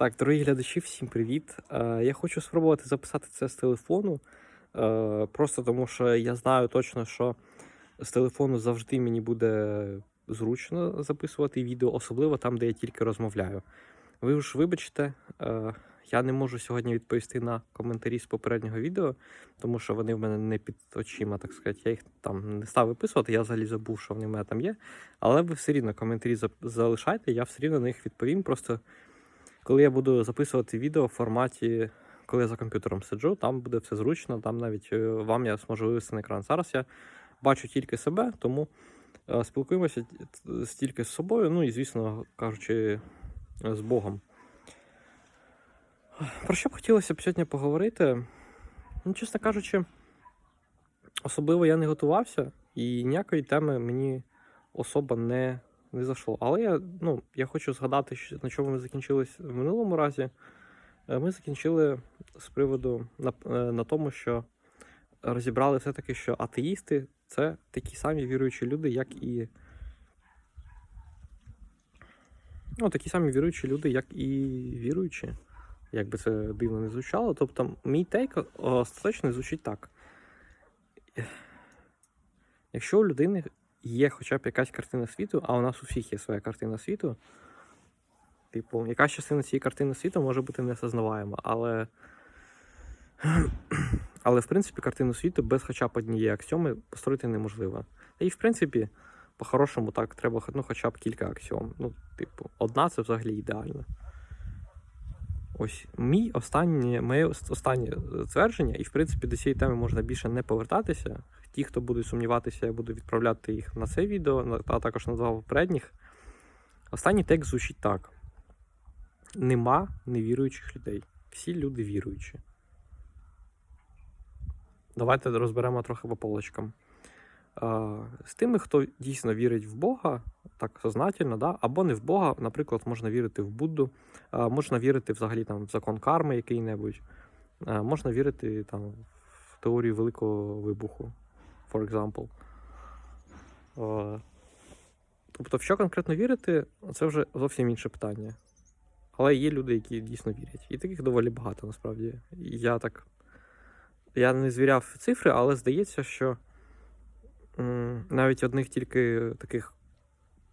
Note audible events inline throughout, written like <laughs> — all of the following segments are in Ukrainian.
Так, дорогі глядачі, всім привіт. Е, я хочу спробувати записати це з телефону. Е, просто тому що я знаю точно, що з телефону завжди мені буде зручно записувати відео, особливо там, де я тільки розмовляю. Ви ж вибачте, е, я не можу сьогодні відповісти на коментарі з попереднього відео, тому що вони в мене не під очима, так сказати. Я їх там не став виписувати, я взагалі забув, що вони в мене там є. Але ви все рівно коментарі залишайте, я все рівно на них відповім. Просто коли я буду записувати відео в форматі, коли я за комп'ютером сиджу, там буде все зручно, там навіть е, вам я зможу вивести на екран. Зараз я бачу тільки себе, тому е, спілкуємося т- стільки з собою, ну і, звісно кажучи, е, з Богом. Про що б хотілося б сьогодні поговорити? Ну, чесно кажучи, особливо я не готувався, і ніякої теми мені особа не, не зайшло. Але я, ну, я хочу згадати, на чому ми закінчились в минулому разі. Е, Ми закінчили з приводу на, е, на тому, що розібрали все-таки, що атеїсти це такі самі віруючі люди, як і. Ну, такі самі віруючі люди, як і віруючі. Як би це дивно не звучало. Тобто, мій тейк остаточно звучить так. Якщо у людини є хоча б якась картина світу, а у нас у всіх є своя картина світу, типу, якась частина цієї картини світу може бути несознаваема, але. <clears throat> Але в принципі картину світу без хоча б однієї аксіоми построїти неможливо. І в принципі, по-хорошому так треба ну, хоча б кілька аксіом. Ну, типу, одна це взагалі ідеально. Ось мій останнє, моє останнє е, твердження, і в принципі до цієї теми можна більше не повертатися. Ті, хто будуть сумніватися, я буду відправляти їх на це відео, а також на два попередніх. Останній текст звучить так: нема невіруючих людей. Всі люди віруючі. Давайте розберемо трохи по полочкам. Е, З тими, хто дійсно вірить в Бога, так сознательно, да? або не в Бога, наприклад, можна вірити в Будду, е, можна вірити взагалі там, в закон карми який-небудь, е, можна вірити там, в теорію Великого вибуху, for example. Тобто, в що конкретно вірити, це вже зовсім інше питання. Але є люди, які дійсно вірять. І таких доволі багато насправді. Я так. Я не звіряв цифри, але здається, що навіть одних тільки таких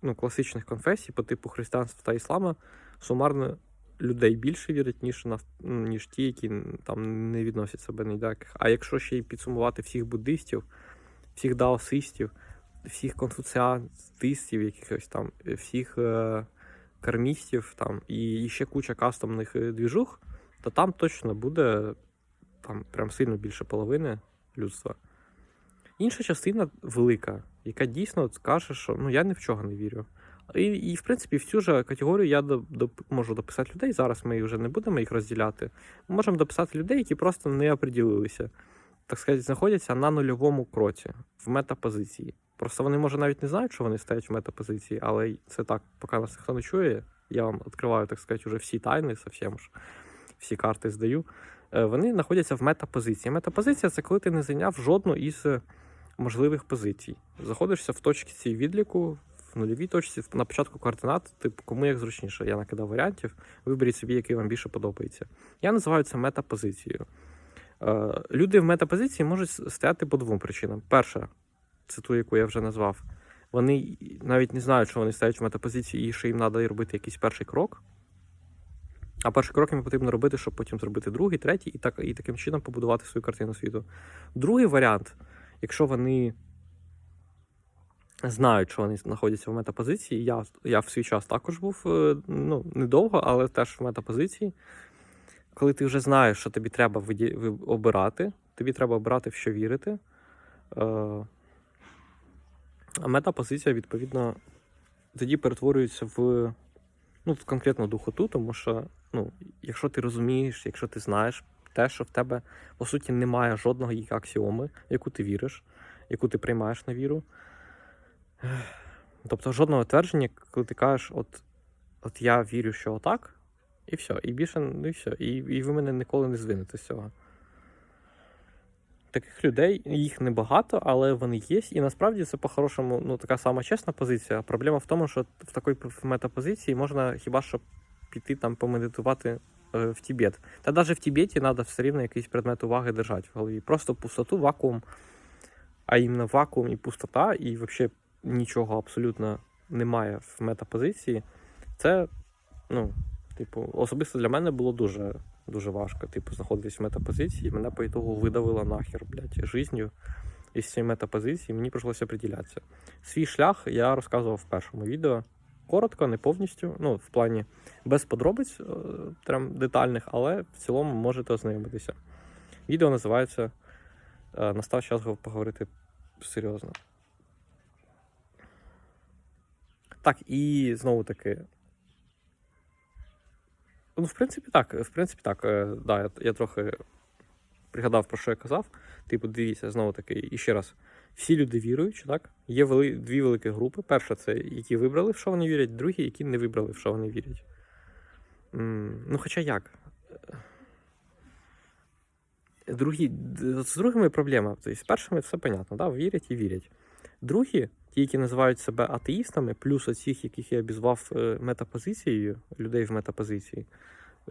ну, класичних конфесій по типу християнства та іслама сумарно людей більше вірять, ніж, на, ну, ніж ті, які там не відносять себе ні до яких. А якщо ще й підсумувати всіх буддистів, всіх даосистів, всіх конфуціаністів, якихось там, всіх е, кармістів там, і, і ще куча кастомних е, двіжух, то там точно буде там прям сильно більше половини людства. Інша частина велика, яка дійсно от каже, що ну я ні в чого не вірю. І, і в принципі, в цю ж категорію я до, до, можу дописати людей. Зараз ми вже не будемо їх розділяти. Ми можемо дописати людей, які просто не оприділилися, так сказати, знаходяться на нульовому кроці в метапозиції. Просто вони, може, навіть не знають, що вони стоять в метапозиції, але це так, поки нас ніхто не чує. Я вам відкриваю, так сказати, вже всі тайни, совсем ж, всі карти здаю. Е, Вони знаходяться в метапозиції. Метапозиція це коли ти не зайняв жодну із можливих позицій. Заходишся в точці відліку, в нульовій точці, на початку координат, типу, кому як зручніше. Я накидав варіантів, виберіть собі, який вам більше подобається. Я називаю це метапозицією. Е, Люди в метапозиції можуть стояти по двом причинам. Перша, це ту, яку я вже назвав. Вони навіть не знають, що вони стоять в метапозиції і що їм треба робити якийсь перший крок. А перший крок їм потрібно робити, щоб потім зробити другий, третій, і так і таким чином побудувати свою картину світу. Другий варіант, якщо вони знають, що вони знаходяться в метапозиції, я, я в свій час також був е, ну, недовго, але теж в метапозиції. Коли ти вже знаєш, що тобі треба обирати, тобі треба обирати, в що вірити. Е, а метапозиція, відповідно, тоді перетворюється в ну, конкретно духоту, тому що, ну, якщо ти розумієш, якщо ти знаєш те, що в тебе по суті немає жодного її аксіоми, в яку ти віриш, яку ти приймаєш на віру. Тобто жодного твердження, коли ти кажеш, от, от я вірю, що отак, і все, і більше, ну і все. І, і ви мене ніколи не звинете з цього. Таких людей їх небагато, але вони є. І насправді це по-хорошому ну, така сама чесна позиція. Проблема в тому, що в такій метапозиції можна хіба що піти там помедитувати в Тібет. Та навіть в Тібеті треба все рівно якийсь предмет уваги держати в голові. Просто пустоту, вакуум, а іменно вакуум і пустота, і взагалі нічого абсолютно немає в метапозиції. Це, ну, типу, особисто для мене було дуже, дуже важко. Типу, знаходитись в метапозиції. Мене по ітогу видавило нахер, блядь, жизнью із цієї метапозиції. Мені прийшлося приділятися. Свій шлях я розказував в першому відео. Коротко, не повністю, ну, в плані без подробиць е, прям детальних, але в цілому можете ознайомитися. Відео називається е, Настав час поговорити серйозно. Так, і знову таки. Ну, в принципі, так. В принципі, так. е, Да, я, я трохи пригадав, про що я казав. Типу, дивіться, знову таки, і ще раз. Всі люди віруючі, так? Є вели, дві великі групи. Перша це які вибрали, в що вони вірять, другі, які не вибрали, в що вони вірять. М, Ну, хоча як? Другі, з другими проблема. Тобто, з першими все понятно, да? вірять і вірять. Другі, ті, які називають себе атеїстами, плюс оцих, яких я обізвав е, метапозицією, людей в метапозиції,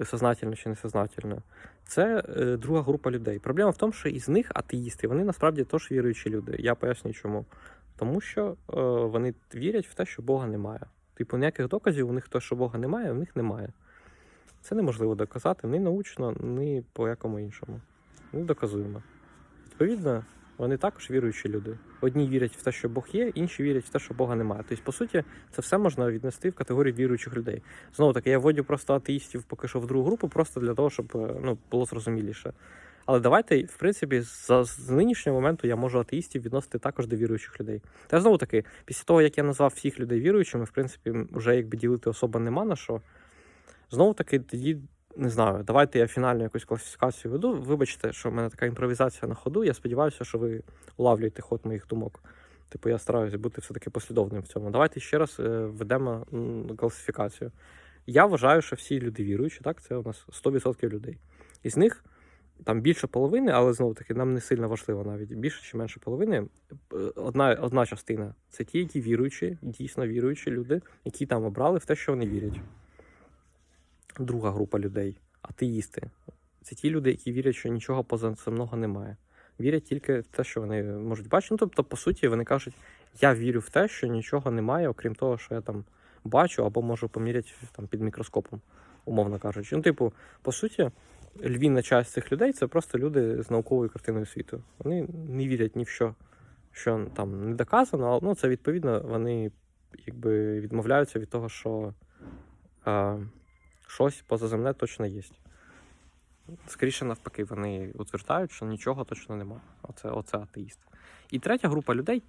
сознательно чи несознательно, це е, друга група людей. Проблема в тому, що із них атеїсти, вони насправді теж віруючі люди. Я поясню чому. Тому що е, вони вірять в те, що Бога немає. Типу, ніяких доказів у них те, що Бога немає, у них немає. Це неможливо доказати ні научно, ні по якому іншому. Не доказуємо. Відповідно, вони також віруючі люди. Одні вірять в те, що Бог є, інші вірять в те, що Бога немає. Тобто, по суті, це все можна віднести в категорію віруючих людей. Знову таки, я вводю просто атеїстів поки що в другу групу, просто для того, щоб е, ну, було зрозуміліше. Але давайте, в принципі, за, з нинішнього моменту я можу атеїстів відносити також до віруючих людей. Та знову таки, після того, як я назвав всіх людей віруючими, в принципі, вже якби ділити особа нема на що. Знову таки, тоді не знаю, давайте я фінальну якусь класифікацію веду. Вибачте, що в мене така імпровізація на ходу. Я сподіваюся, що ви улавлюєте ход моїх думок. Типу, я стараюся бути все-таки послідовним в цьому. Давайте ще раз е, введемо класифікацію. Я вважаю, що всі люди віруючі, так, це у нас 100% людей. Із них там більше половини, але знову таки нам не сильно важливо навіть більше чи менше половини. Е, Одна, одна частина це ті, які віруючі, дійсно віруючі люди, які там обрали в те, що вони вірять. Друга група людей атеїсти. Це ті люди, які вірять, що нічого позаземного немає. Вірять тільки в те, що вони можуть бачити. Ну, тобто, по суті, вони кажуть, я вірю в те, що нічого немає, окрім того, що я там бачу, або можу поміряти там, під мікроскопом, умовно кажучи. Ну, типу, по суті, львівна часть цих людей це просто люди з науковою картиною світу. Вони не вірять ні в що, що там не доказано, але ну, це відповідно вони якби відмовляються від того, що а, щось позаземне точно є. Скоріше навпаки, вони утверждають, що нічого точно немає. Оце, оце атеїст. І третя група людей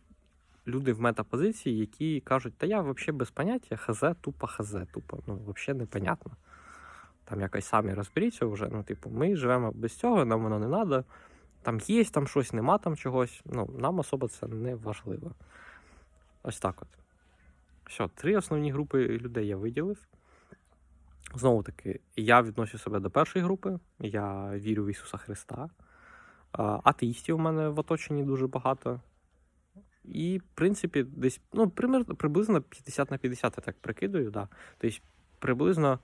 люди в метапозиції, які кажуть, та я взагалі без поняття, хз, тупо хз, тупо, ну, взагалі непонятно. Там якось самі розберіться вже. Ну, типу, ми живемо без цього, нам воно не треба. Там є там щось, нема там чогось. Ну, нам особо це не важливо. Ось так от. Все, три основні групи людей я виділив. Знову таки, я відношу себе до першої групи. Я вірю в Ісуса Христа. Атеїстів у мене в оточенні дуже багато. І, в принципі, десь ну, приблизно 50 на 50 я так прикидаю. Да. Тобто, приблизно.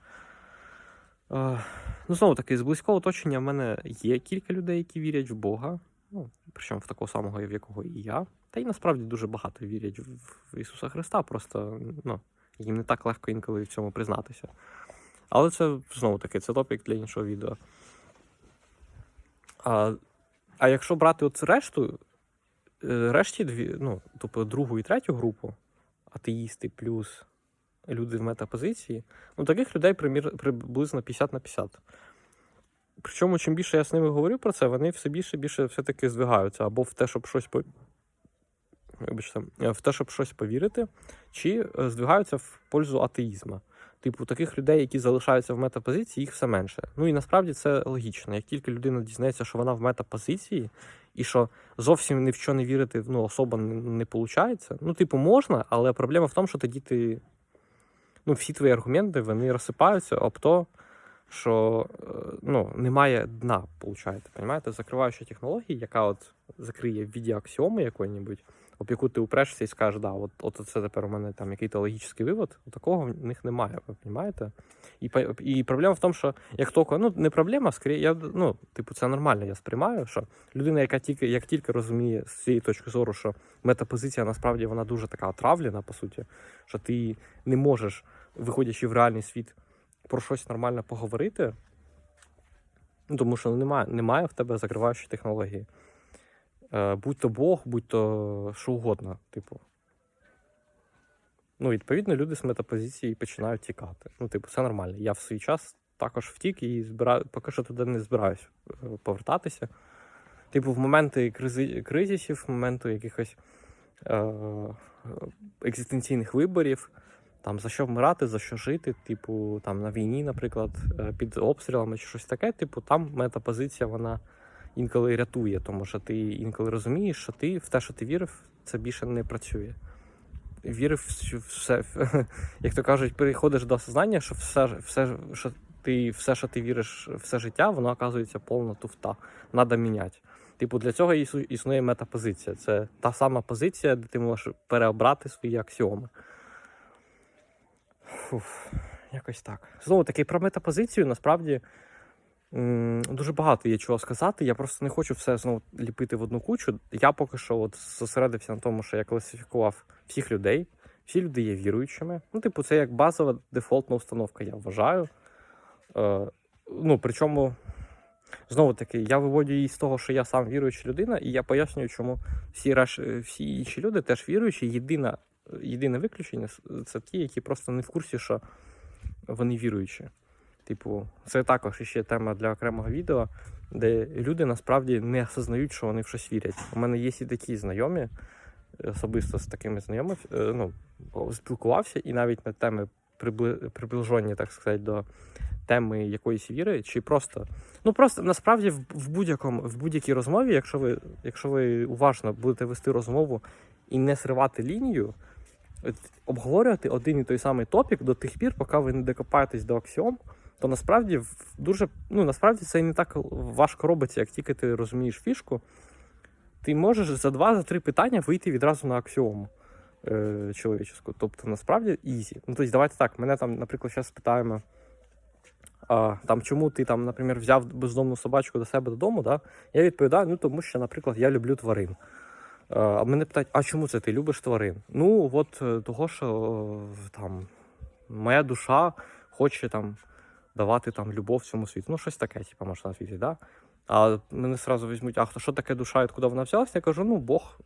Ну, знову таки, з близького оточення в мене є кілька людей, які вірять в Бога. Ну, причому в такого самого, в якого і я. Та й насправді дуже багато вірять в Ісуса Христа, просто ну, їм не так легко інколи в цьому признатися. Але це знову таки це топік для іншого відео. А, а якщо брати от решту, е, решті дві, ну, тобто другу і третю групу, атеїсти плюс люди в метапозиції, ну таких людей примір, приблизно 50 на 50. Причому, чим більше я з ними говорю про це, вони все більше більше все-таки здвигаються або в те, щоб щось по... Вибачте, в те, щоб щось повірити, чи е, здвигаються в пользу атеїзму. Типу, таких людей, які залишаються в метапозиції, їх все менше. Ну і насправді це логічно. Як тільки людина дізнається, що вона в метапозиції, і що зовсім ні в що не вірити ну, особа не, виходить. Ну, типу, можна, але проблема в тому, що тоді ти. Ну, всі твої аргументи вони розсипаються об то, що е, ну, немає дна, виходить. Понимаєте? Закриваюча технологія, яка от закриє в віді аксіоми якої-небудь, об яку ти упрешся і скажеш, да, от, от це тепер у мене там який-то логічний вивод. Такого в них немає, ви розумієте? І, і проблема в тому, що як тільки, ну не проблема, скоріше, я ну, типу, це нормально, я сприймаю, що людина, яка тільки як тільки розуміє з цієї точки зору, що метапозиція насправді вона дуже така отравлена, по суті, що ти не можеш, виходячи в реальний світ, про щось нормально поговорити. Ну, тому що немає, немає в тебе закриваючої технології. Е, будь то Бог, будь то що угодно, типу. Ну, відповідно, люди з метапозиції починають тікати. Ну, типу, це нормально. Я в свій час також втік і збираю, поки що туди не збираюсь е, повертатися. Типу, в моменти кризи, кризисів, в моменти якихось е, екзистенційних виборів, там за що вмирати, за що жити, типу, там на війні, наприклад, е, під обстрілами чи щось таке, типу, там метапозиція, вона інколи рятує, тому що ти інколи розумієш, що ти в те, що ти вірив, це більше не працює. Вірив все, <laughs> як то кажуть, переходиш до осознання, що все, все, що ти, все, що ти віриш все життя, воно оказується повна туфта. Надо міняти. Типу, для цього існує метапозиція. Це та сама позиція, де ти можеш переобрати свої аксіоми. Фуф, якось так. Знову таки, про метапозицію насправді дуже багато є чого сказати. Я просто не хочу все знову ліпити в одну кучу. Я поки що от зосередився на тому, що я класифікував всіх людей. Всі люди є віруючими. Ну, типу, це як базова дефолтна установка, я вважаю. Е, ну, причому, знову таки, я виводю її з того, що я сам віруюча людина, і я пояснюю, чому всі, реш... всі інші люди теж віруючі. Єдина, єдине виключення це ті, які просто не в курсі, що вони віруючі. Типу, це також ще тема для окремого відео, де люди насправді не осознають, що вони в щось вірять. У мене є і такі знайомі, особисто з такими знайомими, е, ну, спілкувався, і навіть на теми прибли- приближені, так сказати, до теми якоїсь віри, чи просто. Ну просто насправді в, будь-якому в будь-якій розмові, якщо ви, якщо ви уважно будете вести розмову і не сривати лінію, обговорювати один і той самий топік до тих пір, поки ви не докопаєтесь до аксіом, то насправді дуже ну насправді це не так важко робиться, як тільки ти розумієш фішку. Ти можеш за два, за три питання вийти відразу на аксіому е, чоловіческу. Тобто, насправді ізі. Ну, тобто, давайте так, мене там, наприклад, зараз питаємо. А, там, чому ти там, наприклад, взяв бездомну собачку до себе додому, да? я відповідаю, ну тому що, наприклад, я люблю тварин. Е, А мене питають, а чому це ти любиш тварин? Ну, от е, того, що е, там моя душа хоче там давати там любов цьому світу. Ну, щось таке, типу, можна відповісти, да? А мене одразу візьмуть, а хто що таке душа, откуда вона взялася? Я кажу, ну, Бог,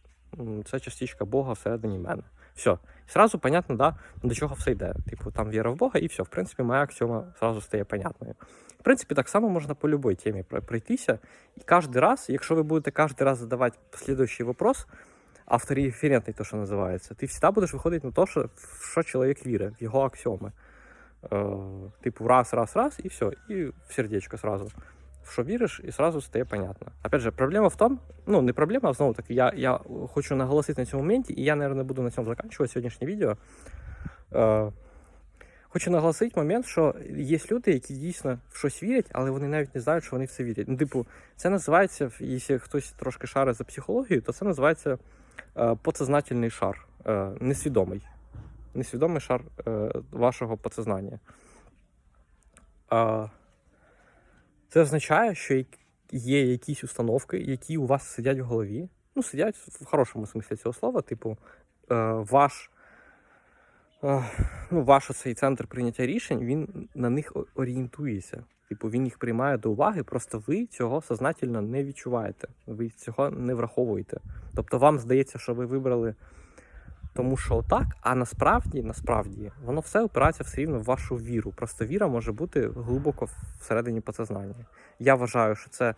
це частичка Бога всередині мене. Все. І сразу понятно, да, до чого все йде. Типу, там віра в Бога, і все. В принципі, моя аксіома сразу стає понятною. В принципі, так само можна по будь-якій темі про- пройтися. І кожен раз, якщо ви будете кожен раз задавати слідуючий вопрос, автореферентний, то, що називається, ти завжди будеш виходити на те, що, що чоловік вірить, в його аксіоми. Типу, раз, раз, раз, і все, і в сердечко сразу. В що віриш, і сразу стає понятно. Опять же, проблема в тому, ну не проблема, а знову таки, я, я хочу наголосити на цьому моменті, і я, наверное, буду на цьому закінчувати сьогоднішнє відео. Е, хочу наголосити момент, що є люди, які дійсно в щось вірять, але вони навіть не знають, що вони в це вірять. Ну, типу, це називається, якщо хтось трошки шарить за психологію, то це називається е, подсознательний шар, е, несвідомий. Несвідомий шар е, вашого подсознання. Це означає, що є якісь установки, які у вас сидять в голові. Ну, сидять в хорошому смислі цього слова, типу, е, ваш, е, ну, ваш цей центр прийняття рішень, він на них орієнтується. Типу, він їх приймає до уваги, просто ви цього сознательно не відчуваєте. Ви цього не враховуєте. Тобто вам здається, що ви вибрали тому що так, а насправді, насправді, воно все опирається все рівно в вашу віру. Просто віра може бути глибоко всередині подсознання. Я вважаю, що це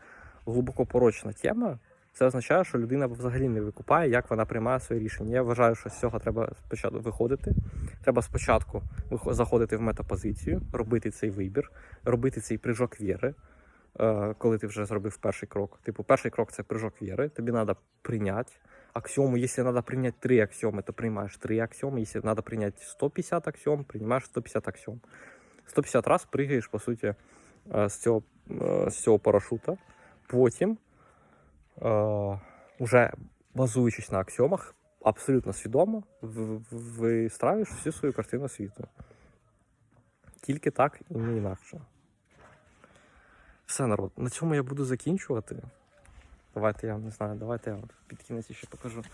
глибоко порочна тема. Це означає, що людина взагалі не викупає, як вона приймає своє рішення. Я вважаю, що з цього треба спочатку виходити. Треба спочатку заходити в метапозицію, робити цей вибір, робити цей прыжок віри, е, коли ти вже зробив перший крок. Типу, перший крок це прыжок віри. Тобі треба прийняти аксиому. Если надо принять три аксиомы, то принимаешь три аксиомы. Если надо принять 150 аксиом, принимаешь 150 аксиом. 150 раз прыгаешь, по суті, е, з цього, е, з цього парашута. Потім, е, уже базуючись на аксіомах, абсолютно свідомо в- в- вистраюєш всю свою картину світу. Тільки так і не інакше. Все, народ, на цьому я буду закінчувати. Давайте я не знаю, давайте я от під кінець ще покажу,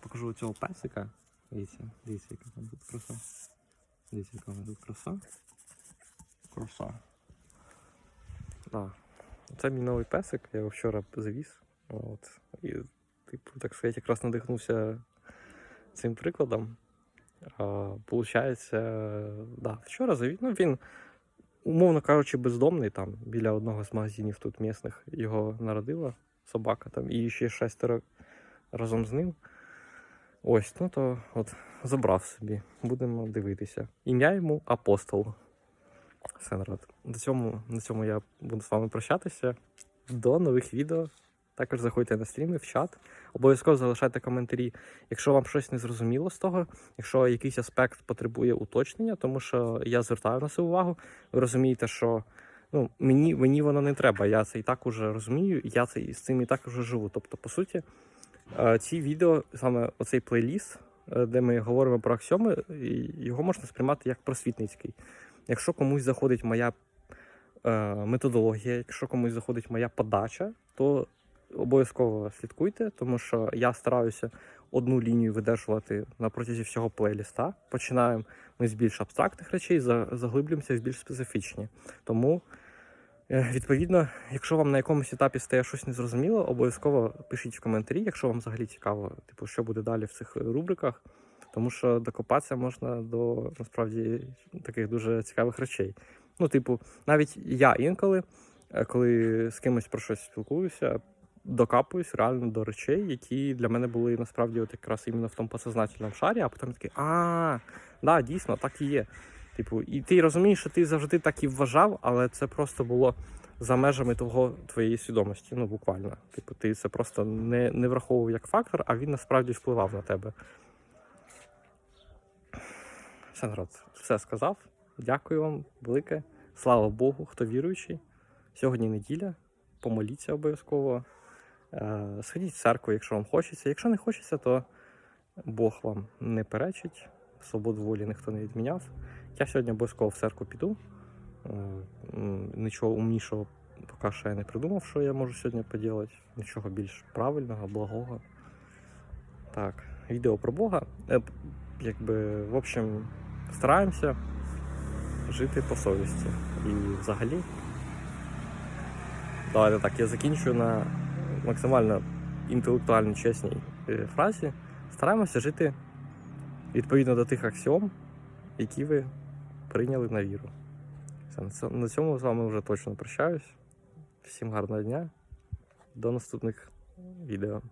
покажу цього песика. Дивіться, дивіться, яка там тут краса. Дивіться, яка вона тут краса. Краса. Да. Це мій новий песик, я його вчора завіз. От. І, типу, так сказати, якраз надихнувся цим прикладом. А, Получається, да, вчора завіз. Ну, він, умовно кажучи, бездомний там біля одного з магазинів тут місних його народила собака там, і ще шестеро разом з ним. Ось, ну то от забрав собі. Будемо дивитися. Ім'я йому апостол. Все, народ. На цьому, на цьому я буду з вами прощатися. До нових відео. Також заходьте на стріми, в чат. Обов'язково залишайте коментарі, якщо вам щось не зрозуміло з того, якщо якийсь аспект потребує уточнення, тому що я звертаю на це увагу. Ви розумієте, що ну, мені, мені воно не треба. Я це і так уже розумію, і я це і з цим і так уже живу. Тобто, по суті, е, ці відео, саме оцей плейліст, е, де ми говоримо про аксіоми, його можна сприймати як просвітницький. Якщо комусь заходить моя е, методологія, якщо комусь заходить моя подача, то обов'язково слідкуйте, тому що я стараюся одну лінію видержувати на протязі всього плейліста. Починаємо ми з більш абстрактних речей, за- заглиблюємося в більш специфічні. Тому, відповідно, якщо вам на якомусь етапі стає щось незрозуміло, обов'язково пишіть в коментарі, якщо вам взагалі цікаво, типу, що буде далі в цих рубриках. Тому що докопатися можна до насправді таких дуже цікавих речей. Ну, типу, навіть я інколи, е, коли з кимось про щось спілкуюся, докапуюсь реально до речей, які для мене були насправді от якраз іменно в тому посознательному шарі, а потім такий, а, да, дійсно, так і є. Типу, і ти розумієш, що ти завжди так і вважав, але це просто було за межами того твоєї свідомості. Ну, буквально. Типу, ти це просто не, не враховував як фактор, а він насправді впливав на тебе. Все, народ, все сказав. Дякую вам велике. Слава Богу, хто віруючий. Сьогодні неділя. Помоліться обов'язково. Е, Сходіть в церкву, якщо вам хочеться. Якщо не хочеться, то Бог вам не перечить. Свободу волі ніхто не відміняв. Я сьогодні обов'язково в церкву піду. Е, Нічого умнішого поки що я не придумав, що я можу сьогодні поділати. Нічого більш правильного, благого. Так, відео про Бога. Е, Якби, в общем, стараємося жити по совісті. І взагалі. Давайте так, я закінчую на максимально інтелектуально чесній е, фразі. Стараємося жити відповідно до тих аксіом, які ви прийняли на віру. На цьому з вами вже точно прощаюсь. Всім гарного дня. До наступних відео.